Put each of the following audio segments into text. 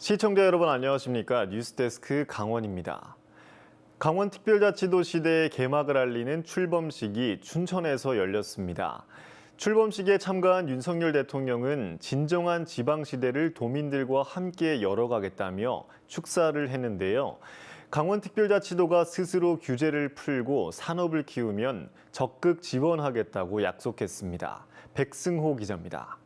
시청자 여러분 안녕하십니까 뉴스데스크 강원입니다. 강원특별자치도시대의 개막을 알리는 출범식이 춘천에서 열렸습니다. 출범식에 참가한 윤석열 대통령은 진정한 지방시대를 도민들과 함께 열어가겠다며 축사를 했는데요. 강원특별자치도가 스스로 규제를 풀고 산업을 키우면 적극 지원하겠다고 약속했습니다. 백승호 기자입니다.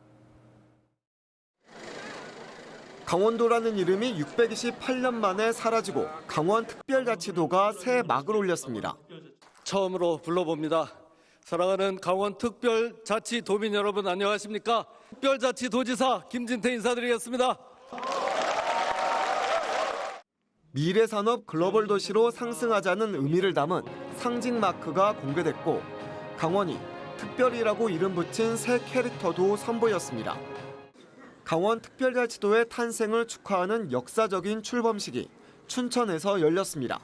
강원도라는 이름이 628년 만에 사라지고 강원특별자치도가 새 막을 올렸습니다. 처음으로 불러봅니다. 사랑하는 강원특별자치도민 여러분 안녕하십니까? 특별자치도지사 김진태 인사드리겠습니다. 미래산업 글로벌 도시로 상승하자는 의미를 담은 상징 마크가 공개됐고 강원이 특별이라고 이름 붙인 새 캐릭터도 선보였습니다. 강원 특별자치도의 탄생을 축하하는 역사적인 출범식이 춘천에서 열렸습니다.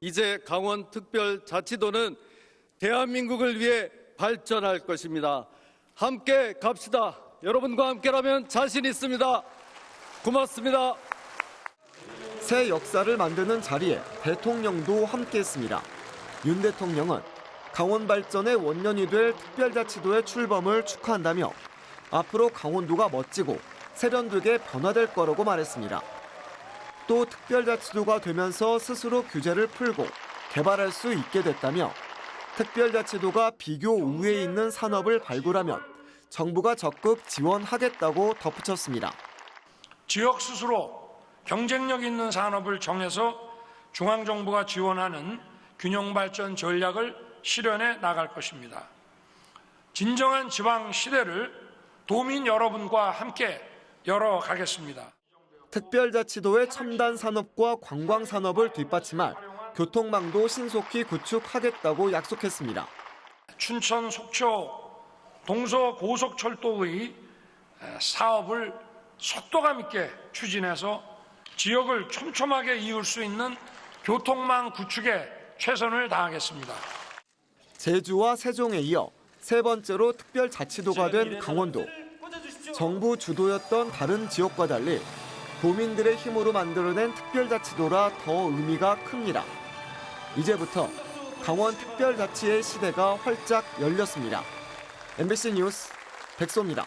이제 강원 특별자치도는 대한민국을 위해 발전할 것입니다. 함께 갑시다. 여러분과 함께라면 자신 있습니다. 고맙습니다. 새 역사를 만드는 자리에 대통령도 함께했습니다. 윤 대통령은 강원 발전의 원년이 될 특별자치도의 출범을 축하한다며 앞으로 강원도가 멋지고 세련되게 변화될 거라고 말했습니다. 또 특별자치도가 되면서 스스로 규제를 풀고 개발할 수 있게 됐다며 특별자치도가 비교 우위에 있는 산업을 발굴하면 정부가 적극 지원하겠다고 덧붙였습니다. 지역 스스로 경쟁력 있는 산업을 정해서 중앙정부가 지원하는 균형 발전 전략을 실현해 나갈 것입니다. 진정한 지방 시대를 도민 여러분과 함께 열어가겠습니다. 특별자치도의 첨단 산업과 관광 산업을 뒷받침할 교통망도 신속히 구축하겠다고 약속했습니다. 춘천 속초 동서 고속철도의 사업을 속도감 있게 추진해서 지역을 촘촘하게 이을 수 있는 교통망 구축에 최선을 다하겠습니다. 제주와 세종에 이어 세 번째로 특별자치도가 된 강원도. 정부 주도였던 다른 지역과 달리 도민들의 힘으로 만들어낸 특별자치도라 더 의미가 큽니다. 이제부터 강원 특별자치의 시대가 활짝 열렸습니다. MBC 뉴스 백소입니다.